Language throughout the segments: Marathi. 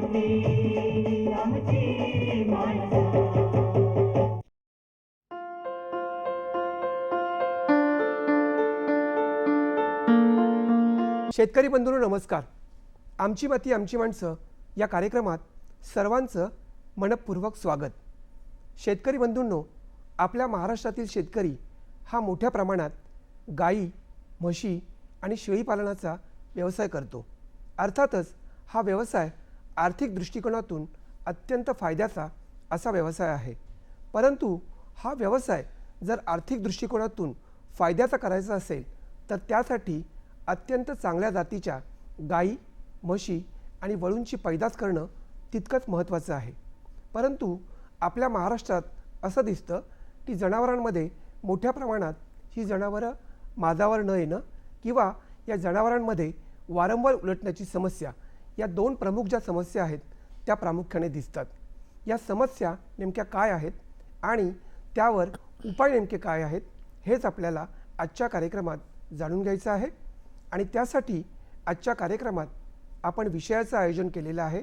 शेतकरी बंधूंनो नमस्कार. आमची माती आमची माणसं या कार्यक्रमात सर्वांचं मनपूर्वक स्वागत. शेतकरी बंधूंनो आपल्या महाराष्ट्रातील शेतकरी हा मोठ्या प्रमाणात गाई म्हशी आणि शेळीपालनाचा व्यवसाय करतो. अर्थातच हा व्यवसाय आर्थिक दृष्टिकोनातून अत्यंत फायद्याचा असा व्यवसाय आहे. परंतु हा व्यवसाय जर आर्थिक दृष्टिकोनातून फायद्याचा करायचा असेल तर त्यासाठी अत्यंत चांगल्या जातीच्या गाई म्हशी आणि वळूंची पैदास करणं तितकंच महत्त्वाचं आहे. परंतु आपल्या महाराष्ट्रात असं दिसतं की जनावरांमध्ये मोठ्या प्रमाणात ही जनावरं माझावर न येणं किंवा या जनावरांमध्ये वारंवार उलटण्याची समस्या या दोन प्रमुख ज्या समस्या आहेत त्या प्रामुख्याने दिसतात. या समस्या नेमक्या काय आहेत आणि त्यावर उपाय नेमके काय आहेत हेच आपल्याला आजच्या कार्यक्रमात जाणून घ्यायचं आहे. आणि त्यासाठी आजच्या कार्यक्रमात आपण विषयाचं आयोजन केलेलं आहे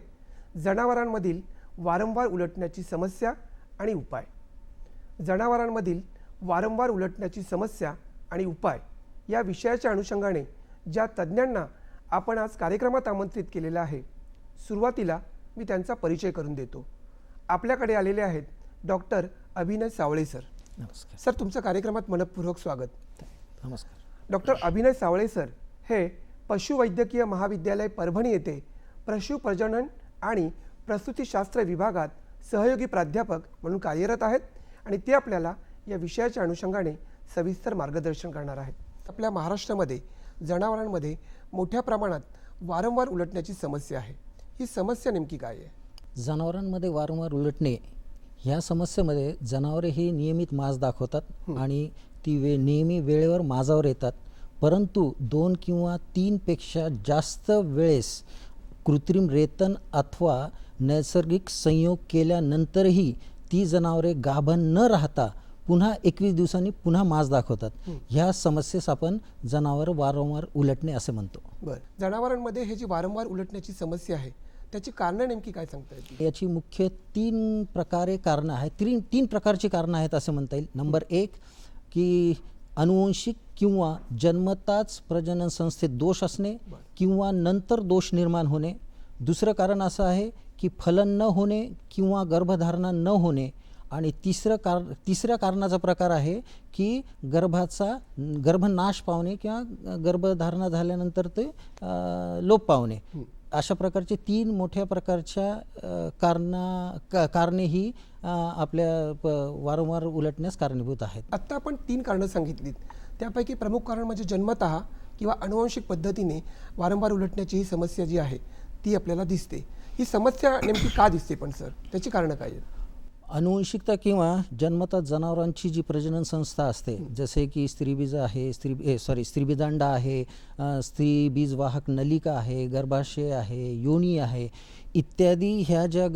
जनावरांमधील वारंवार उलटण्याची समस्या आणि उपाय. जनावरांमधील वारंवार उलटण्याची समस्या आणि उपाय या विषयाच्या अनुषंगाने ज्या तज्ज्ञांना आपण आज कार्यक्रमात आमंत्रित केलेलं आहे. सुरुवातीला मी त्यांचा परिचय करून देतो. आपल्याकडे आलेले आहेत डॉक्टर अभिनय सावळे सर. नमस्कार. सर तुमचं कार्यक्रमात मनपूर्वक स्वागत. नमस्कार. डॉक्टर अभिनय सावळे सर हे पशुवैद्यकीय महाविद्यालय परभणी येथे पशुप्रजनन आणि प्रसूतीशास्त्र विभागात सहयोगी प्राध्यापक म्हणून कार्यरत आहेत आणि ते आपल्याला या विषयाच्या अनुषंगाने सविस्तर मार्गदर्शन करणार आहेत. आपल्या महाराष्ट्रामध्ये जनावरांमध्ये मोठ्या प्रमाणात वारंवार उलटण्याची समस्या आहे. ही समस्या नेमकी काय आहे? जनावरांमध्ये वारंवार उलटणे ह्या समस्येमध्ये जनावरे ही नियमित माज दाखवतात आणि ती वे नेहमी वेळेवर माझावर येतात. परंतु दोन किंवा तीनपेक्षा जास्त वेळेस कृत्रिम रेतन अथवा नैसर्गिक संयोग केल्यानंतरही ती जनावरे गाभण न राहता पुन्हा एकवीस दिवसांनी पुन्हा माज दाखवतात. ह्या समस्येस आपण जनावर वारंवार उलटणे असे म्हणतो. बरं. जनावरांमध्ये हे जी वारंवार उलटण्याची समस्या आहे त्याची कारणं नेमकी काय सांगता येतील? याची मुख्य तीन प्रकारे कारणं आहेत. तीन तीन प्रकारची कारणं आहेत असं म्हणता येईल. नंबर एक की अनुवंशिक किंवा जन्मताच प्रजनन संस्थेत दोष असणे किंवा नंतर दोष निर्माण होणे. दुसरं कारण असं आहे की फलन न होणे किंवा गर्भधारणा न होणे आणि तिसरं कार तिसऱ्या कारणाचा प्रकार आहे की गर्भाचा गर्भनाश पावणे किंवा गर्भधारणा झाल्यानंतर ते लोप पावणे. अशा प्रकारचे तीन मोठ्या प्रकारच्या कारणा का कारणे ही आपल्या प वारंवार उलटण्यास कारणीभूत आहेत. आत्ता आपण तीन कारणं सांगितलीत. त्यापैकी प्रमुख कारण म्हणजे जन्मतः किंवा अनुवांशिक पद्धतीने वारंवार उलटण्याची ही समस्या जी आहे ती आपल्याला दिसते. ही समस्या नेमकी का दिसते पण सर? त्याची कारणं काय आहेत? अनुवंशिकता किंवा जन्मतात जनावरांची जी प्रजनन संस्था असते जसे की स्त्रीबीज आहे स्त्री सॉरी स्त्रीबीजांड आहे अ, स्त्रीबीजवाहक नलिका आहे गर्भाशय आहे योनी आहे इत्यादी ह्या ज्या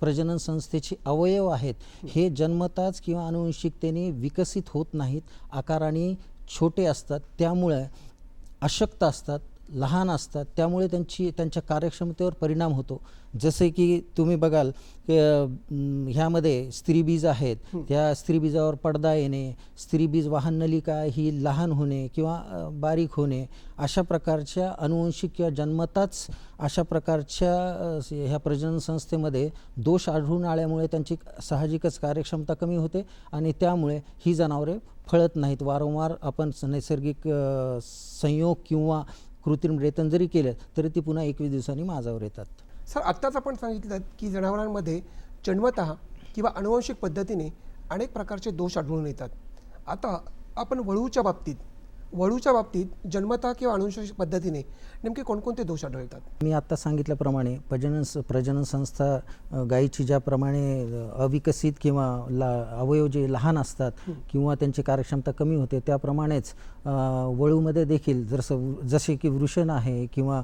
प्रजनन संस्थेचे अवयव आहेत हे जन्मताच किंवा अनुवंशिकतेने विकसित होत नाहीत आकाराने छोटे असतात त्यामुळे अशक्त असतात लहान असतात त्यामुळे त्यांची त्यांच्या कार्यक्षमतेवर परिणाम होतो. जसे की तुम्ही बघाल ह्यामध्ये स्त्रीबीज आहेत. त्या स्त्रीबीजावर पडदा येणे स्त्रीबीज वाहन नलिका ही लहान होणे किंवा बारीक होणे अशा प्रकारच्या अनुवंशिक किंवा जन्मताच अशा प्रकारच्या ह्या प्रजनन संस्थेमध्ये दोष आढळून आल्यामुळे त्यांची साहजिकच कार्यक्षमता कमी होते आणि त्यामुळे ही जनावरे फळत नाहीत. वारंवार आपण नैसर्गिक संयोग किंवा कृत्रिम रेतन जरी केलं तरी ती पुन्हा एकवीस दिवसांनी माझावर येतात. सर आत्ताच आपण सांगितलं की जनावरांमध्ये जन्मतः किंवा अनुवंशिक पद्धतीने अनेक प्रकारचे दोष आढळून येतात. आता आपण वळूच्या बाबतीत वळूच्या बाबतीत जन्मतः किंवा अनुवंशिक पद्धतीने नेमके कोणकोणते दोष आढळतात? मी आत्ता सांगितल्याप्रमाणे प्रजनन प्रजनन संस्था गायीची ज्याप्रमाणे अविकसित किंवा ला अवयव जे लहान असतात किंवा त्यांची कार्यक्षमता कमी होते त्याप्रमाणेच वळूमध्ये देखील जसं जसे की वृषण आहे किंवा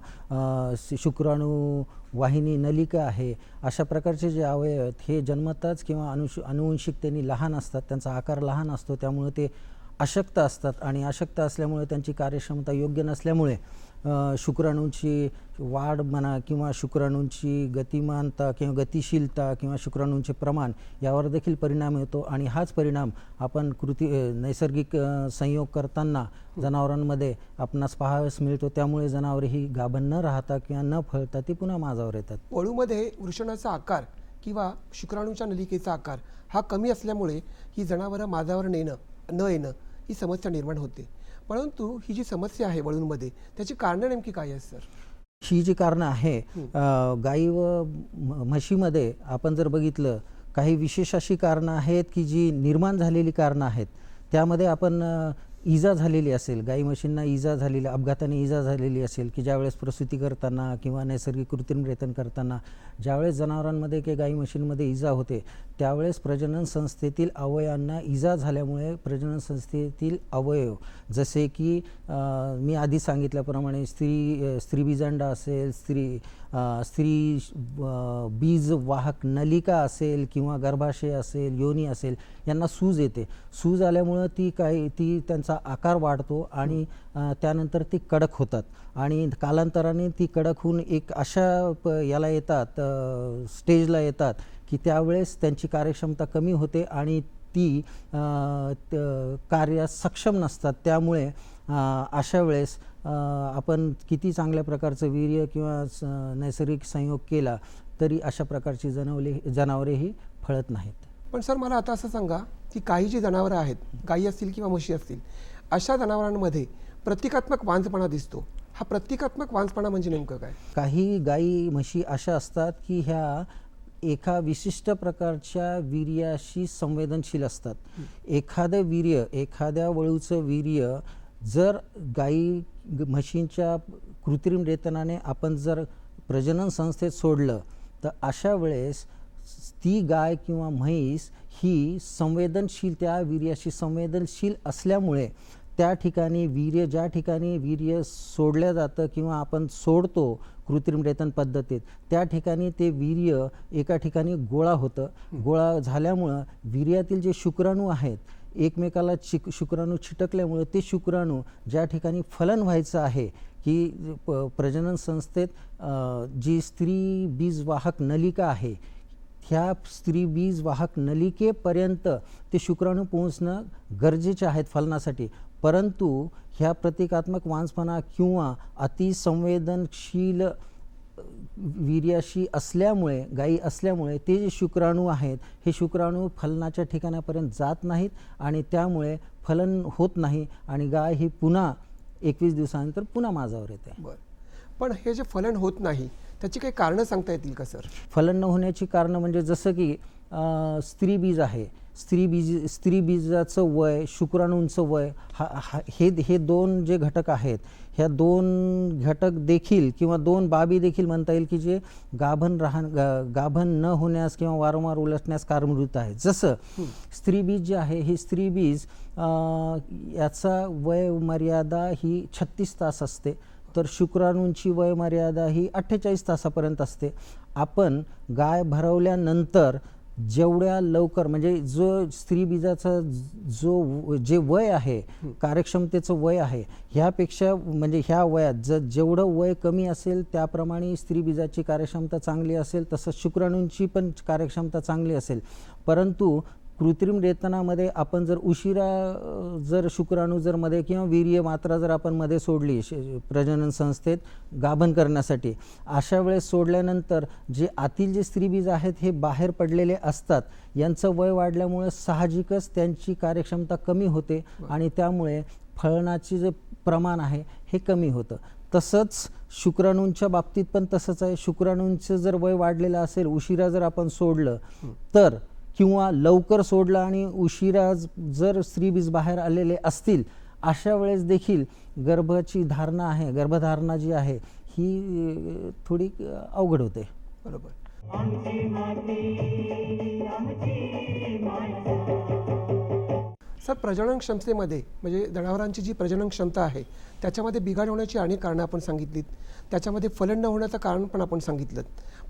शुक्राणू वाहिनी नलिका आहे अशा प्रकारचे जे अवयव आहेत हे जन्मताच किंवा अनुश अनुवंशिकतेने लहान असतात त्यांचा आकार लहान असतो त्यामुळे ते अशक्त असतात आणि अशक्त असल्यामुळे त्यांची कार्यक्षमता योग्य नसल्यामुळे शुक्राणूंची वाढ म्हणा किंवा शुक्राणूंची गतिमानता किंवा गतिशीलता किंवा शुक्राणूंचे प्रमाण यावर देखील परिणाम येतो आणि हाच परिणाम आपण कृती नैसर्गिक संयोग करताना जनावरांमध्ये आपणास पाहावयास मिळतो. त्यामुळे जनावरे ही गाभण न राहता किंवा न फळता ती पुन्हा माझावर येतात. पळूमध्ये वृषणाचा आकार किंवा शुक्राणूच्या नलिकेचा आकार हा कमी असल्यामुळे ही जनावरं माझावर नेणं न येणं ही समस्या निर्माण होते. परंतु ही जी समस्या आहे वळूंमध्ये त्याची कारणं नेमकी काय आहेत सर? ही जी कारणं आहे गाई व म्हशीमध्ये आपण जर बघितलं काही विशेष अशी कारणं आहेत की जी निर्माण झालेली कारणं आहेत. त्यामध्ये आपण इजा झालेली असेल गाई म्हशींना इजा झालेली अपघाताने इजा झालेली असेल की ज्यावेळेस प्रसूती करताना किंवा नैसर्गिक कृत्रिम रेतन करताना ज्यावेळेस जनावरांमध्ये किंवा गाई म्हशींमध्ये इजा होते त्यावेळेस प्रजनन संस्थेतील अवयवांना इजा झाल्यामुळे प्रजनन संस्थेतील अवयव जसे की मी आधी सांगितल्याप्रमाणे स्त्री अ, स्त्रीबीजांडा असेल स्त्री स्त्री बीज वाहक नलिका असेल किंवा गर्भाशय असेल योनी असेल यांना सूज येते. सूज आल्यामुळं ती काही ती त्यांचा आकार वाढतो आणि त्यानंतर ती कडक होतात. आणि कालांतराने ती कडक होऊन एक अशा प याला येतात स्टेजला येतात की त्यावेळेस त्यांची कार्यक्षमता कमी होते आणि ती कार्यास सक्षम नसतात. त्यामुळे अशा वेळेस आपण किती चांगल्या प्रकारचं वीर्य किंवा नैसर्गिक संयोग केला तरी अशा प्रकारची जनावले जनावरेही फळत नाहीत. पण सर मला आता असं सांगा की काही जी जनावरं आहेत गायी असतील किंवा म्हशी असतील अशा जनावरांमध्ये प्रतिकात्मक वांजपणा दिसतो. हा प्रतिकात्मक वांजपणा म्हणजे नेमकं काय? काही गायी म्हशी अशा असतात की ह्या एका विशिष्ट प्रकारच्या वीर्याशी संवेदनशील असतात. एखादं वीर्य एखाद्या वळूचं वीर्य जर गाई म्हशींच्या कृत्रिम रेतनाने आपण जर प्रजनन संस्थेत सोडलं तर अशा वेळेस ती गाय किंवा म्हैस ही संवेदनशील त्या वीर्याशी संवेदनशील असल्यामुळे त्या ठिकाणी वीर्य ज्या ठिकाणी वीर्य सोडलं जातं किंवा आपण सोडतो कृत्रिम रेतन पद्धतीत त्या ठिकाणी ते वीर्य एका ठिकाणी गोळा होतं. गोळा झाल्यामुळं वीर्यातील जे शुक्राणू आहेत एकमेकाला चिक शुक्राणू छिटकल्यामुळे ते शुक्राणू ज्या ठिकाणी फलन व्हायचं आहे की प- प्रजनन संस्थेत जी स्त्री बीज वाहक नलिका आहे ह्या स्त्री बीज वाहक नलिकेपर्यंत ते शुक्राणू पोहोचणं गरजेचे आहेत फलनासाठी. परंतु ह्या प्रतिकात्मक वांसपणा किंवा अतिसंवेदनशील वीर्याशी असल्यामुळे गायी असल्यामुळे ते जे शुक्राणू आहेत हे शुक्राणू फलनाच्या ठिकाणापर्यंत जात नाहीत आणि त्यामुळे फलन होत नाही आणि गाय ही पुन्हा एकवीस दिवसानंतर पुन्हा माझावर येते. बरं. पण हे जे फलन होत नाही त्याची काही कारणं सांगता येतील का सर? फलन न होण्याची कारणं म्हणजे जसं की स्त्री बीज आहे. स्त्री बीज स्त्री बीजाचं वय शुक्राणूंचं वय हा हा हे हे दोन जे घटक आहेत ह्या दोन घटक देखील किंवा दोन बाबी देखील म्हणता येईल की जे गाभण राहण गा- गाभण न होण्यास किंवा वारंवार उलटण्यास कारणीभूत आहे. जसं स्त्री बीज जे आहे हे स्त्री बीज अं, याचा वय मर्यादा ही छत्तीस तास असते तर शुक्राणूंची वयमर्यादा ही अठ्ठेचाळीस तासापर्यंत असते. आपण गाय भरवल्यानंतर जेवढ्या लवकर म्हणजे जो स्त्री बीजाचा जो जे वय आहे कार्यक्षमतेचं वय आहे ह्यापेक्षा म्हणजे ह्या वयात ज जेवढं वय कमी असेल त्याप्रमाणे स्त्री बीजाची कार्यक्षमता चांगली असेल तसंच शुक्राणूंची पण कार्यक्षमता चांगली असेल. परंतु कृत्रिम रेतनामध्ये आपण जर उशिरा जर शुक्राणू जर मध्ये किंवा वीर्य मात्रा जर आपण मध्ये सोडली श- प्रजनन संस्थेत गाभण करण्यासाठी अशा वेळेस सोडल्यानंतर जे आतील जे स्त्रीबीज आहेत हे बाहेर पडलेले असतात यांचं वय वाढल्यामुळे साहजिकच त्यांची कार्यक्षमता कमी होते आणि त्यामुळे फळणाचे जे प्रमाण आहे हे कमी होतं. तसंच शुक्राणूंच्या बाबतीत पण तसंच आहे. शुक्राणूंचं जर वय वाढलेलं असेल उशिरा जर आपण सोडलं तर किंवा लवकर सोडलं आणि उशिरा जर स्त्रीबीज बाहेर आलेले असतील अशा वेळेस देखील गर्भाची धारणा आहे गर्भधारणा जी आहे ही थोडी अवघड होते. बरोबर. सर प्रजनन क्षमतेमध्ये म्हणजे जनावरांची जी प्रजनन क्षमता आहे त्याच्यामध्ये बिघाड होण्याची अनेक कारणं आपण सांगितलीत. त्याच्यामध्ये फलन न होण्याचं कारण पण आपण सांगितलं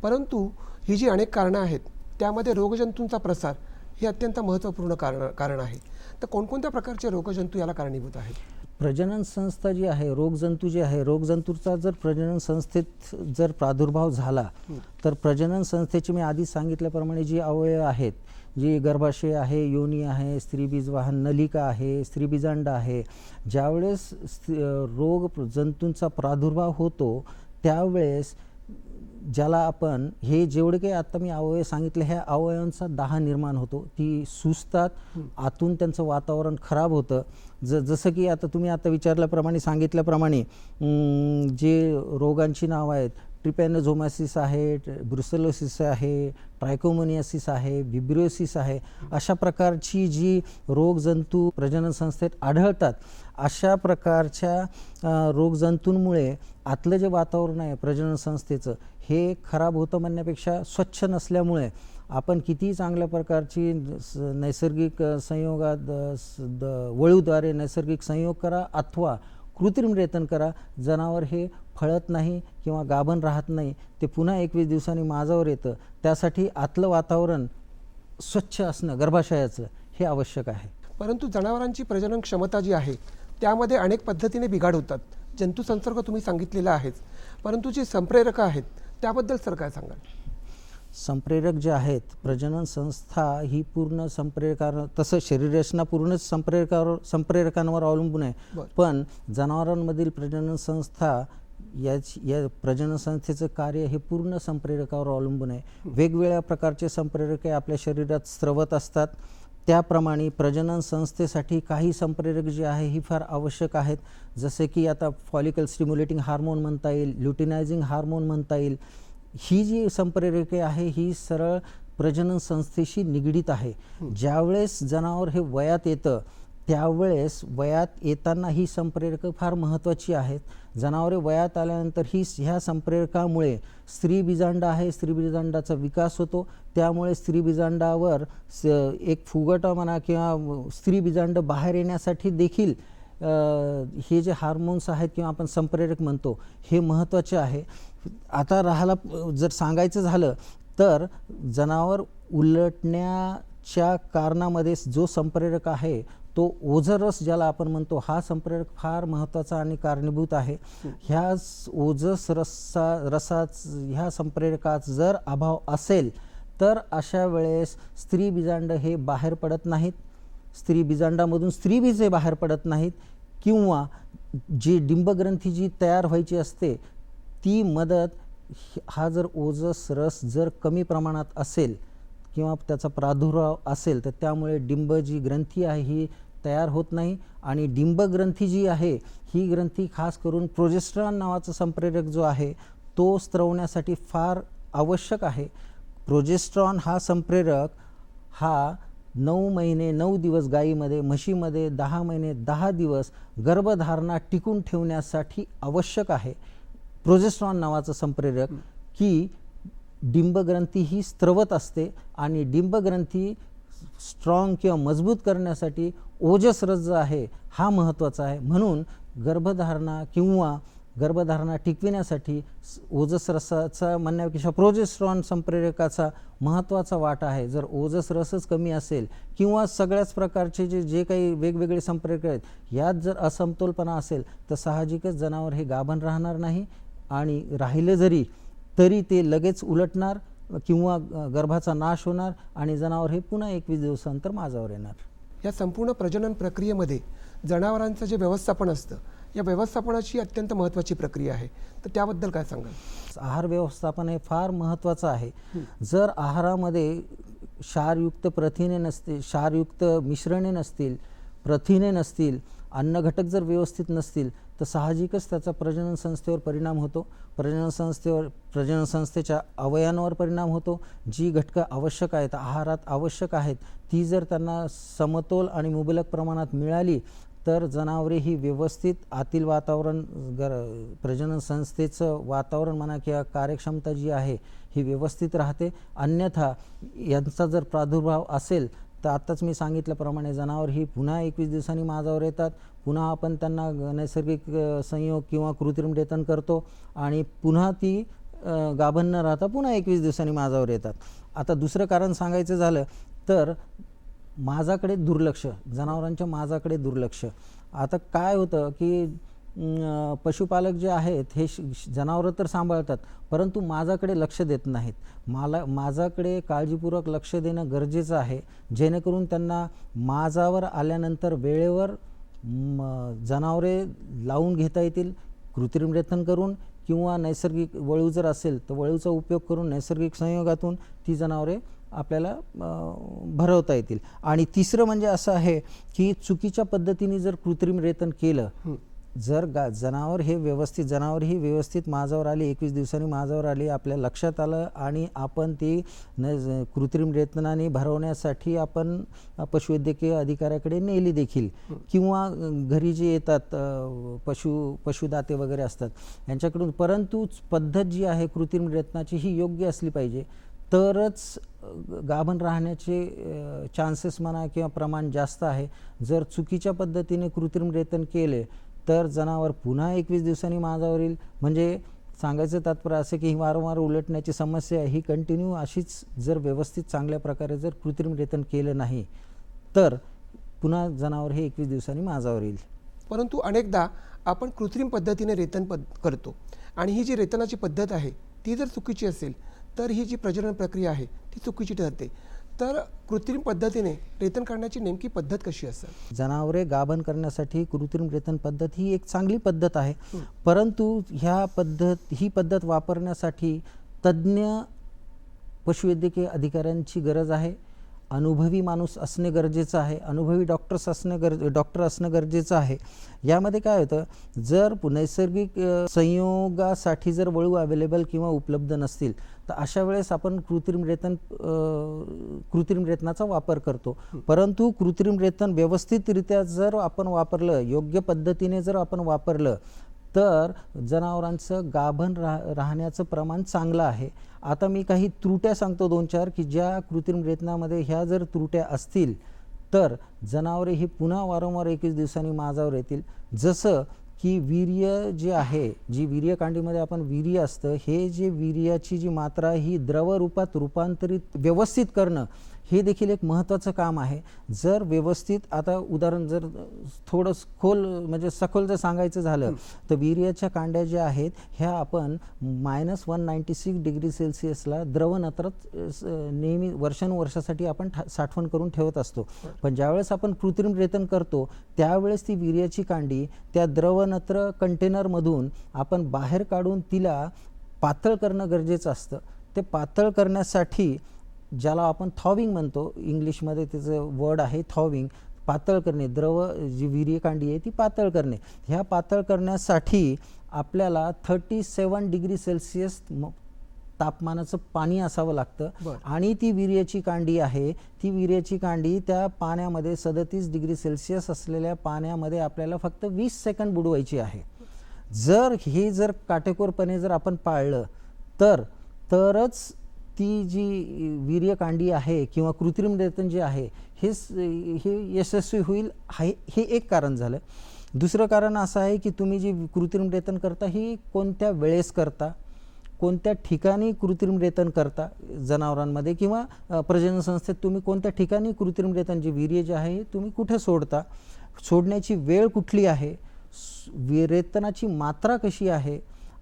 परंतु ही जी अनेक कारणं आहेत त्यामध्ये रोगजंतूंचा प्रसार हे अत्यंत महत्त्वपूर्ण कारण कारण आहे. तर कोणकोणत्या प्रकारचे रोगजंतू याला कारणीभूत आहेत? प्रजनन संस्था जी आहे रोगजंतू जे आहे रोगजंतूचा जर प्रजनन संस्थेत जर प्रादुर्भाव झाला तर प्रजनन संस्थेची मी आधी सांगितल्याप्रमाणे जी अवयव आहेत जी गर्भाशय आहे योनी आहे स्त्रीबीज वाहन नलिका आहे स्त्रीबीजांड आहे ज्यावेळेस रोग जंतूंचा प्रादुर्भाव होतो त्यावेळेस ज्याला आपण हे जेवढे काही आता मी अवयव सांगितले ह्या अवयवांचा दाह निर्माण होतो. ती सुजतात आतून त्यांचं वातावरण खराब होतं. ज जसं की आता तुम्ही आता विचारल्याप्रमाणे सांगितल्याप्रमाणे जे रोगांची नावं आहेत ट्रिपॅनोझोमॅसिस आहे ब्रुसेलोसिस आहे ट्रायकोमोनियासिस आहे विब्रिओसिस आहे अशा प्रकारची जी रोगजंतू प्रजनन संस्थेत आढळतात. अशा प्रकारच्या रोगजंतूंमुळे आतलं जे वातावरण आहे प्रजनन संस्थेचं हे खराब होतं म्हणण्यापेक्षा स्वच्छ नसल्यामुळे आपण कितीही चांगल्या प्रकारची स- नैसर्गिक संयोगात द- वळूद्वारे नैसर्गिक संयोग करा अथवा कृत्रिम रेतन करा. जनावर हे फळत नाही किंवा गाभण राहत नाही. ते पुन्हा एकवीस दिवसांनी माझावर येतं. त्यासाठी आतलं वातावरण स्वच्छ असणं गर्भाशयाचं हे आवश्यक आहे. परंतु जनावरांची प्रजनन क्षमता जी आहे त्यामध्ये अनेक पद्धतीने बिघाड होतात. जंतुसंसर्ग तुम्ही सांगितलेला आहेच. परंतु जी संप्रेरकं आहेत त्याबद्दल सर काय सांगाल? संप्रेरक जे आहेत प्रजनन संस्था ही पूर्ण संप्रेरकार तसं शरीररचना पूर्णच संप्रेरकावर संप्रेरकांवर अवलंबून आहे. पण जनावरांमधील प्रजनन संस्था याच या प्रजनन संस्थेचं कार्य हे पूर्ण संप्रेरकावर अवलंबून आहे. वेगवेगळ्या प्रकारचे संप्रेरके आपल्या शरीरात स्रवत असतात. त्याप्रमाणे प्रजनन संस्थेसाठी काही संप्रेरक जे आहे ही फार आवश्यक आहेत. जसे की आता फॉलिकल स्टिम्युलेटिंग हार्मोन म्हणता येईल ल्युटिनायझिंग हार्मोन म्हणता येईल. ही जी संप्रेरके आहे ही सरळ प्रजनन संस्थेशी निगडीत आहे. ज्यावेळेस जनावर हे वयात येतं त्यावेळेस वयात येताना ही संप्रेरकं फार महत्त्वाची आहेत. जनावरे वयात आल्यानंतर ही ह्या संप्रेरकामुळे स्त्री बीजांड आहे स्त्री बीजांडाचा विकास होतो. त्यामुळे स्त्री बीजांडावर स एक फुगटा म्हणा किंवा स्त्री बीजांड बाहेर येण्यासाठी देखील हे जे हार्मोन्स आहेत किंवा आपण संप्रेरक म्हणतो हे महत्त्वाचे आहे. आता राहायला जर सांगायचं झालं तर जनावर उलटण्याच्या कारणामध्ये जो संप्रेरक आहे तो ओझरस ज्याला आपण म्हणतो हा संप्रेरक फार महत्त्वाचा आणि कारणीभूत आहे. ह्या ओझस रसा रसाच ह्या संप्रेरकात जर अभाव असेल तर अशा वेळेस स्त्री बीजांड हे बाहेर पडत नाहीत. स्त्री बीजांडामधून स्त्रीबीज हे बाहेर पडत नाहीत. किंवा जी डिंबग्रंथी जी तयार व्हायची असते ती मदत हा जर ओजस रस जर कमी प्रमाणात असेल किंवा त्याचा प्रादुर्भाव असेल तर त्यामुळे डिंब जी ग्रंथी आहे ही तयार होत नाही आणि डिंब ग्रंथी जी आहे ही ग्रंथी खास करून प्रोजेस्ट्रॉन नावाचा संप्रेरक जो आहे तो स्त्रवण्यासाठी फार आवश्यक आहे. प्रोजेस्ट्रॉन हा संप्रेरक हा नऊ महिने नऊ दिवस गायीमध्ये म्हशीमध्ये दहा महिने दहा दिवस गर्भधारणा टिकून ठेवण्यासाठी आवश्यक आहे. प्रोजेस्ट्रॉन नावाचं संप्रेरक की डिंबग्रंथी ही स्त्रवत असते आणि डिंबग्रंथी स्ट्रॉंग किंवा मजबूत करण्यासाठी ओजसरस जो आहे हा महत्त्वाचा आहे. म्हणून गर्भधारणा किंवा गर्भधारणा टिकविण्यासाठी ओजसरसाचा रसाचा म्हणण्यापेक्षा प्रोजेस्ट्रॉन संप्रेरकाचा महत्त्वाचा वाटा आहे. जर ओजसरसच कमी असेल किंवा सगळ्याच प्रकारचे जे जे काही वेगवेगळे संप्रेरक आहेत यात जर असमतोलपणा असेल तर साहजिकच जनावर हे गाभण राहणार नाही आणि राहिलं जरी तरी ते लगेच उलटणार किंवा गर्भाचा नाश होणार आणि जनावर हे पुन्हा एकवीस दिवसानंतर माझावर येणार. या संपूर्ण प्रजनन प्रक्रियेमध्ये जनावरांचं जे व्यवस्थापन असतं या व्यवस्थापनाची अत्यंत महत्त्वाची प्रक्रिया आहे. तर त्याबद्दल काय सांगाल? आहार व्यवस्थापन हे फार महत्त्वाचं आहे. जर आहारामध्ये क्षारयुक्त प्रथिने नसतील क्षारयुक्त मिश्रणे नसतील प्रथिने नसतील अन्नघटक जर व्यवस्थित नसतील तर साहजिकच त्याचा प्रजनन संस्थेवर परिणाम होतो. प्रजनन संस्थेवर प्रजनन संस्थेच्या अवयांवर परिणाम होतो. जी घटकं आवश्यक आहेत आहारात आवश्यक आहेत ती जर त्यांना समतोल आणि मुबलक प्रमाणात मिळाली तर जनावरे ही व्यवस्थित आतील वातावरण गर प्रजनन संस्थेचं वातावरण म्हणा किंवा कार्यक्षमता जी आहे ही व्यवस्थित राहते. अन्यथा यांचा जर प्रादुर्भाव असेल तर आत्ताच मी सांगितल्याप्रमाणे जनावर ही पुन्हा एकवीस दिवसांनी माझावर येतात. पुन्हा आपण त्यांना नैसर्गिक संयोग किंवा कृत्रिम रेतन करतो आणि पुन्हा ती गाभण न राहता पुन्हा एकवीस दिवसांनी माझावर येतात. आता दुसरं कारण सांगायचं झालं तर माझाकडे दुर्लक्ष जनावरांच्या माझाकडे दुर्लक्ष. आता काय होतं की पशुपालक जे आहेत हे जनावरं तर सांभाळतात परंतु माझाकडे लक्ष देत नाहीत. मला माझाकडे काळजीपूर्वक लक्ष देणं गरजेचं आहे जेणेकरून त्यांना माझावर आल्यानंतर वेळेवर जनावरे लावून घेता येतील कृत्रिम रेतन करून किंवा नैसर्गिक वळू जर असेल तर वळूचा उपयोग करून नैसर्गिक संयोगातून ती जनावरे आपल्याला भरवता येतील. आणि तिसरं म्हणजे असं आहे की चुकीच्या पद्धतीने जर कृत्रिम रेतन केलं जर गा जनावर हे व्यवस्थित जनावर ही व्यवस्थित माझावर आली एकवीस दिवसांनी माझावर आली आपल्या लक्षात आलं आणि आपण ती न कृत्रिम रेतनाने भरवण्यासाठी आपण पशुवैद्यकीय अधिकाऱ्याकडे नेली देखील. किंवा घरी जे येतात पशु पशुदाते वगैरे असतात यांच्याकडून परंतु पद्धत जी आहे कृत्रिम रेतनाची ही योग्य असली पाहिजे. तरच गाभण राहण्याचे चान्सेस म्हणा किंवा प्रमाण जास्त आहे. जर चुकीच्या पद्धतीने कृत्रिम रेतन केले तर जनावर पुन्हा एकवीस दिवसांनी माझावर येईल. म्हणजे सांगायचं तात्पर्य असं की ही वारंवार उलटण्याची समस्या आहे. ही कंटिन्यू अशीच जर व्यवस्थित चांगल्या प्रकारे जर कृत्रिम रेतन केलं नाही तर पुन्हा जनावर हे एकवीस दिवसांनी माझावर येईल. परंतु अनेकदा आपण कृत्रिम पद्धतीने रेतन पद करतो आणि ही जी रेतनाची पद्धत आहे ती जर चुकीची असेल तर ही जी प्रजनन प्रक्रिया आहे ती चुकीची ठरते. तर कृत्रिम पद्धतीने रेतन करण्याची नेमकी पद्धत कशी असेल? जनावरे गाभण करण्यासाठी कृत्रिम रेतन पद्धत ही एक चांगली पद्धत आहे. परंतु ह्या पद्धत ही पद्धत वापरण्यासाठी तज्ज्ञ पशुवैद्यकीय अधिकाऱ्यांची गरज आहे. अनुभवी माणूस असणे गरजेचं आहे अनुभवी डॉक्टर्स असणं गर डॉक्टर असणं गरजेचं आहे. यामध्ये काय होतं जर नैसर्गिक संयोगासाठी जर वळू अवेलेबल किंवा उपलब्ध नसतील तर अशा वेळेस आपण कृत्रिम रेतन कृत्रिम रेतनाचा वापर करतो. परंतु कृत्रिम रेतन व्यवस्थितरित्या जर आपण वापरलं योग्य पद्धतीने जर आपण वापरलं तर जनावरांचं गाभण राह राहण्याचं प्रमाण चांगलं आहे. आता मी काही त्रुट्या सांगतो दोन चार की ज्या कृत्रिम रेतनामध्ये ह्या जर त्रुट्या असतील तर जनावरे ही पुन्हा वारंवार एकवीस दिवसांनी माझावर येतील. जसं की वीर्य जे आहे जी वीर्यकांडीमध्ये आपण वीर्य असतं हे जे वीर्याची जी मात्रा ही द्रवरूपात रूपांतरित व्यवस्थित करणं हे देखील एक महत्त्वाचं काम आहे. जर व्यवस्थित आता उदाहरण जर थोडं खोल म्हणजे सखोल जर सांगायचं झालं तर वीर्याच्या कांड्या ज्या आहेत ह्या आपण minus one ninety six degree सेल्सिअसला द्रवनत्रात नेहमी वर्षानुवर्षासाठी आपण ठा- साठवण करून ठेवत असतो. पण ज्यावेळेस आपण कृत्रिम रेतन करतो त्यावेळेस ती वीर्याची कांडी त्या द्रवनत्र कंटेनरमधून आपण बाहेर काढून तिला पातळ करणं गरजेचं असतं. ते पातळ करण्यासाठी ज्याला आपण थॉविंग म्हणतो. इंग्लिशमध्ये त्याचं वर्ड आहे थॉविंग पातळ करणे. द्रव जी वीर्य कांडी आहे ती पातळ करणे. ह्या पातळ करण्यासाठी आपल्याला थर्टी सेवन डिग्री सेल्सिअस तापमानाचं पाणी असावं लागतं. आणि ती वीर्याची कांडी आहे. ती वीर्याची कांडी त्या पाण्यामध्ये सदतीस डिग्री सेल्सिअस असलेल्या पाण्यामध्ये आपल्याला फक्त वीस सेकंद बुडवायची आहे. जर हे जर काटेकोरपणे जर आपण पाळलं तर तरच ती जी वीर्यकांडी आहे किंवा कृत्रिम रेतन जे आहे हे हे यशस्वी होईल आहे हे एक कारण झालं. दुसरं कारण असं आहे की तुम्ही जी कृत्रिम रेतन करता ही कोणत्या वेळेस करता कोणत्या ठिकाणी कृत्रिम रेतन करता जनावरांमध्ये किंवा अ, प्रजनन संस्थेत तुम्ही कोणत्या ठिकाणी कृत्रिम रेतन जे वीर्य जे आहे तुम्ही कुठे सोडता सोडण्याची वेळ कुठली आहे रेतनाची मात्रा कशी आहे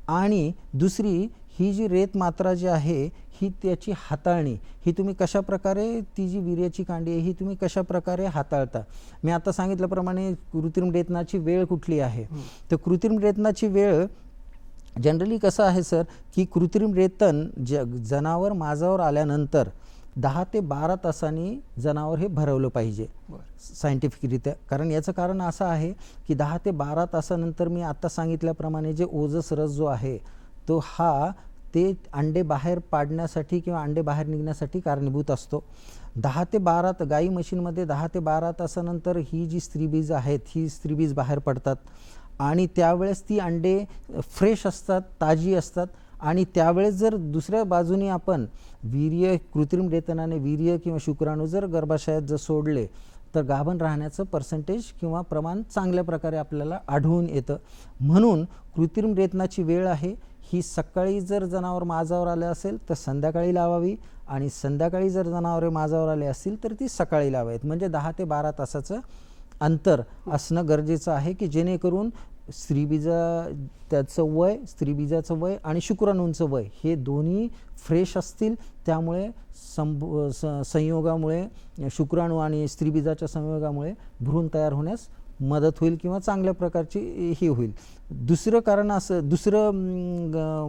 आणि दुसरी ही जी रेत मात्रा जी आहे ही त्याची हाताळणी ही तुम्ही कशा प्रकारे ती जी वीर्याची कांडी आहे ही तुम्ही कशा प्रकारे हाताळता? मी आता सांगितल्याप्रमाणे कृत्रिम रेतनाची वेळ कुठली आहे? तर कृत्रिम रेतनाची वेळ जनरली कसं आहे सर की कृत्रिम रेतन ज जनावर माझावर आल्यानंतर दहा ते बारा तासांनी जनावर हे भरवलं पाहिजे. सायंटिफिकरित्या. कारण याचं कारण असं आहे की दहा ते बारा तासानंतर मी आत्ता सांगितल्याप्रमाणे जे ओजस रस जो आहे तो हा ते अंडे बाहेर पाडण्यासाठी किंवा अंडे बाहेर निघण्यासाठी कारणीभूत असतो. दहा ते बारा गाई म्हशींमध्ये दहा ते बारा तासानंतर ही जी स्त्रीबीज आहेत ही स्त्रीबीज बाहेर पडतात. आणि त्यावेळेस ती अंडे फ्रेश असतात ताजी असतात. आणि त्यावेळेस जर दुसऱ्या बाजूने आपण वीर्य कृत्रिम रेतनाने वीर्य किंवा शुक्राणू जर गर्भाशयात जर सोडले तर गाभण राहण्याचं पर्सेंटेज किंवा प्रमाण चांगल्या प्रकारे आपल्याला आढळून येतं. म्हणून कृत्रिम रेतनाची वेळ आहे. ही सकाळी जर जनावर माझावर आले असेल तर संध्याकाळी लावावी. आणि संध्याकाळी जर जनावरे माझावर आले असतील तर ती सकाळी लावावीत म्हणजे दहा ते बारा तासाचं अंतर असणं गरजेचं आहे की जेणेकरून स्त्रीबीजा त्याचं वय स्त्रीबीजाचं वय आणि शुक्राणूंचं वय हे दोन्ही फ्रेश असतील. त्यामुळे संभ स संयोगामुळे शुक्राणू आणि स्त्रीबीजाच्या संयोगामुळे भ्रूण तयार होण्यास मदत होईल किंवा चांगल्या प्रकारची ही होईल. दुसरं कारण असं दुसरं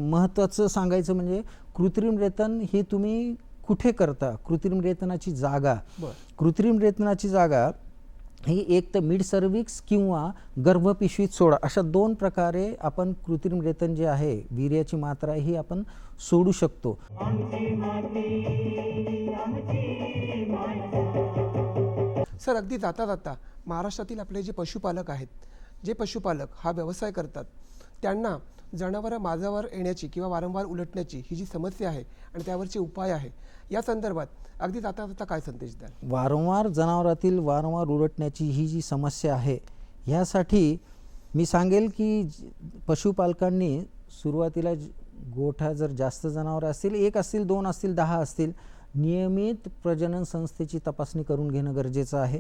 महत्त्वाचं सांगायचं म्हणजे कृत्रिम रेतन हे तुम्ही कुठे करता? कृत्रिम रेतनाची जागा. कृत्रिम रेतनाची जागा ही एक तर मिड सर्विक्स किंवा गर्भपिशवीत सोडा अशा दोन प्रकारे आपण कृत्रिम रेतन जे आहे वीर्याची मात्रा ही आपण सोडू शकतो. सर अगदी जाता जाता. महाराष्ट्रातील आपले जे पशुपालक आहेत जे पशुपालक हा व्यवसाय करतात त्यांना जनावरं माझावर येण्याची किंवा वारंवार उलटण्याची ही जी समस्या आहे आणि त्यावरचे उपाय आहे या संदर्भात अगदी जाता जाता काय संदेश द्याल? वारंवार जनावरातील वारंवार उलटण्याची ही जी समस्या आहे ह्यासाठी मी सांगेल की पशुपालकांनी सुरुवातीला गोठा जर जास्त जनावरं असतील एक असतील दोन असतील दहा असतील नियमित प्रजनन संस्थेची तपासणी करून घेणं गरजेचं आहे.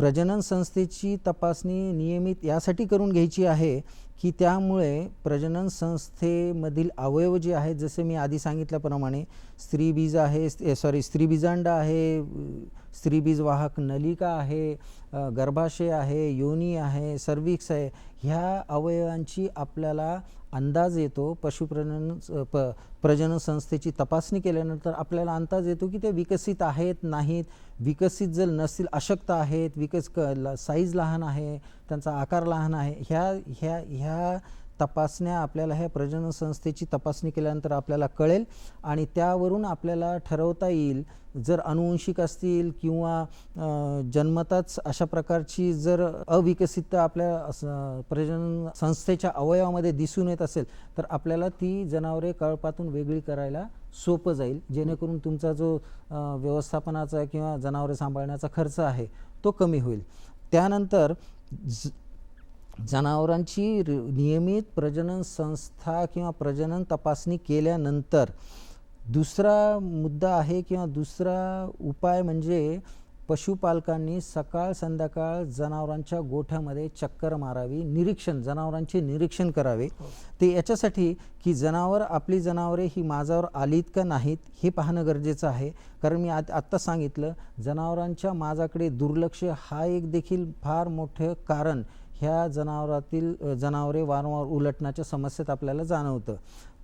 प्रजनन संस्थेची तपासणी नियमित यासाठी करून घ्यायची आहे. की त्यामुळे प्रजनन संस्थेमधील अवयव जे आहेत जसे मी आधी सांगितल्याप्रमाणे स्त्रीबीज आहे सॉरी स्त्रीबीजांड आहे स्त्रीबीज वाहक नलिका आहे गर्भाशय आहे योनी आहे सर्विक्स आहे ह्या अवयवांची आपल्याला अंदाज येतो. पशुप्रजनन प प्रजनन संस्थेची तपासणी केल्यानंतर आपल्याला अंदाज येतो की ते विकसित आहेत नाहीत. विकसित जर नसतील अशक्त आहेत विकस क ल साईज लहान आहे त्यांचा आकार लहान आहे ह्या ह्या ह्या ह्या तपासण्या आपल्याला ह्या प्रजनन संस्थेची तपासणी केल्यानंतर आपल्याला कळेल आणि त्यावरून आपल्याला ठरवता येईल जर अनुवंशिक असतील किंवा जन्मताच अशा प्रकारची जर अविकसितता आपल्या प्रजनन संस्थेच्या अवयवामध्ये दिसून येत असेल तर आपल्याला ती जनावरे कळपातून वेगळी करायला सोपं जाईल जेणेकरून तुमचा जो व्यवस्थापनाचा किंवा जनावरे सांभाळण्याचा खर्च आहे तो कमी होईल. त्यानंतर ज जनावरांची नियमित प्रजनन संस्था किंवा प्रजनन तपासणी केल्यानंतर दुसरा मुद्दा आहे किंवा दुसरा उपाय म्हणजे पशुपालकांनी सकाळ संध्याकाळ जनावरांच्या गोठ्यामध्ये चक्कर मारावी निरीक्षण जनावरांचे निरीक्षण करावे. ते याच्यासाठी की जनावर आपली जनावरे ही माझावर आलीत का नाहीत हे पाहणं गरजेचं आहे. कारण मी आत आत्ता सांगितलं जनावरांच्या माझाकडे दुर्लक्ष हा एक देखील फार मोठं कारण ह्या जनावरातील जनावरे वारंवार उलटण्याच्या समस्येत आपल्याला जाणवतं.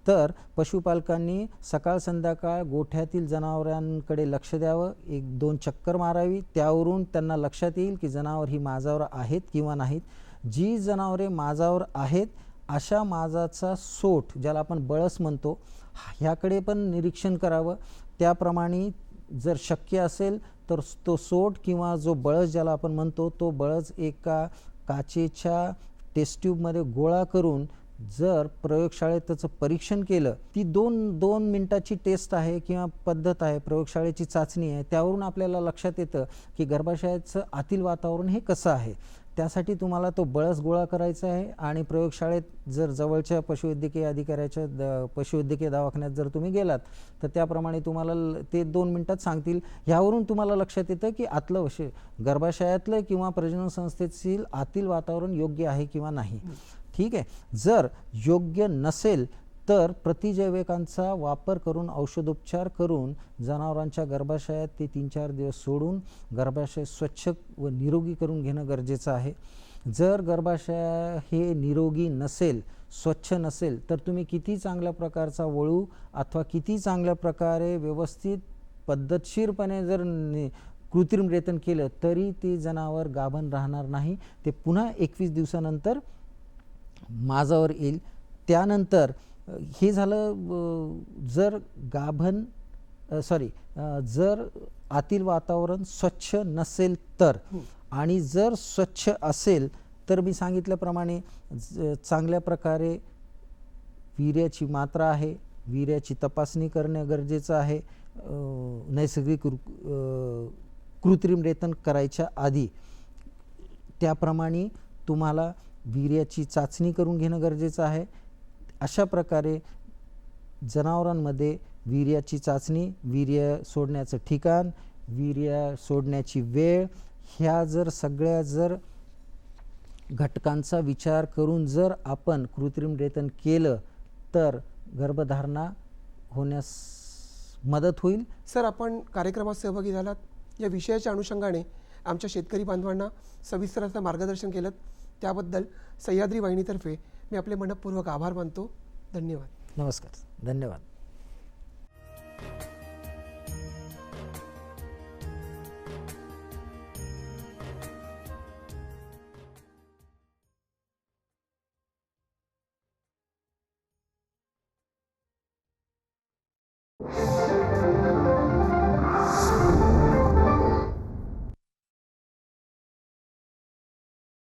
तर पशुपालकांनी सकाळ संध्याकाळ गोठ्यातील जनावरांकडे लक्ष द्यावं एक दोन चक्कर मारावी त्यावरून त्यांना लक्षात येईल की जनावर ही माझावर आहेत किंवा नाहीत. जी जनावरे माझावर आहेत अशा माझाचा सोट ज्याला आपण बळस म्हणतो ह्याकडे पण निरीक्षण करावं. त्याप्रमाणे जर शक्य असेल तर तो सोट किंवा जो बळस ज्याला आपण म्हणतो तो बळस एका काचेच्या टेस्ट ट्यूबमध्ये गोळा करून जर प्रयोगशाळेत त्याचं परीक्षण केलं ती दोन दोन मिनटाची टेस्ट आहे किंवा पद्धत आहे प्रयोगशाळेची चाचणी आहे त्यावरून आपल्याला लक्षात येतं की गर्भाशयाचं आतील वातावरण हे कसं आहे. त्यासाठी तुम्हाला तो बळस गोळा करायचा आहे आणि प्रयोगशाळेत जर जवळच्या पशुवैद्यकीय अधिकाऱ्याच्या द पशुवैद्यकीय दवाखान्यात जर तुम्ही गेलात तर त्याप्रमाणे तुम्हाला ल- ते दोन मिनटात सांगतील. ह्यावरून तुम्हाला लक्षात येतं की आतलं वश गर्भाशयातलं किंवा प्रजनन संस्थेतील आतील वातावरण योग्य आहे किंवा नाही. ठीक आहे? जर योग्य नसेल तर प्रतिजैविकांचा वापर करून औषधोपचार करून जनावरांच्या गर्भाशयात ते तीन चार दिवस सोडून गर्भाशय स्वच्छ व निरोगी करून घेणं गरजेचं आहे. जर गर्भाशय हे निरोगी नसेल स्वच्छ नसेल तर तुम्ही किती चांगल्या प्रकारचा वळू अथवा किती चांगल्या प्रकारे व्यवस्थित पद्धतशीरपणे जर कृत्रिम रेतन केलं तरी ते जनावर गाभण राहणार नाही. ते पुन्हा एकवीस दिवसानंतर माझावर येईल. त्यानंतर हे झालं जर गाभण सॉरी जर आतील वातावरण स्वच्छ नसेल तर आणि जर स्वच्छ असेल तर मी सांगितल्याप्रमाणे ज- चांगल्या प्रकारे वीर्याची मात्रा आहे वीर्याची तपासणी करणे गरजेचं आहे नैसर्गिक कृत्रिम रेतन करायच्या आधी त्याप्रमाणे तुम्हाला वीर्याची चाचणी करून घेणं गरजेचं आहे. अशा प्रकारे जनावरांमध्ये वीर्याची चाचणी वीर्य सोडण्याचं ठिकाण वीर्य सोडण्याची वेळ ह्या जर सगळ्या जर घटकांचा विचार करून जर आपण कृत्रिम रेतन केलं तर गर्भधारणा होण्यास मदत होईल. सर आपण कार्यक्रमात सहभागी झालात. या विषयाच्या अनुषंगाने आमच्या शेतकरी बांधवांना सविस्तर असं मार्गदर्शन केलं. त्याबद्दल सह्याद्री वाहिनीतर्फे मी आपले मनपूर्वक आभार मानतो. धन्यवाद. नमस्कार. धन्यवाद.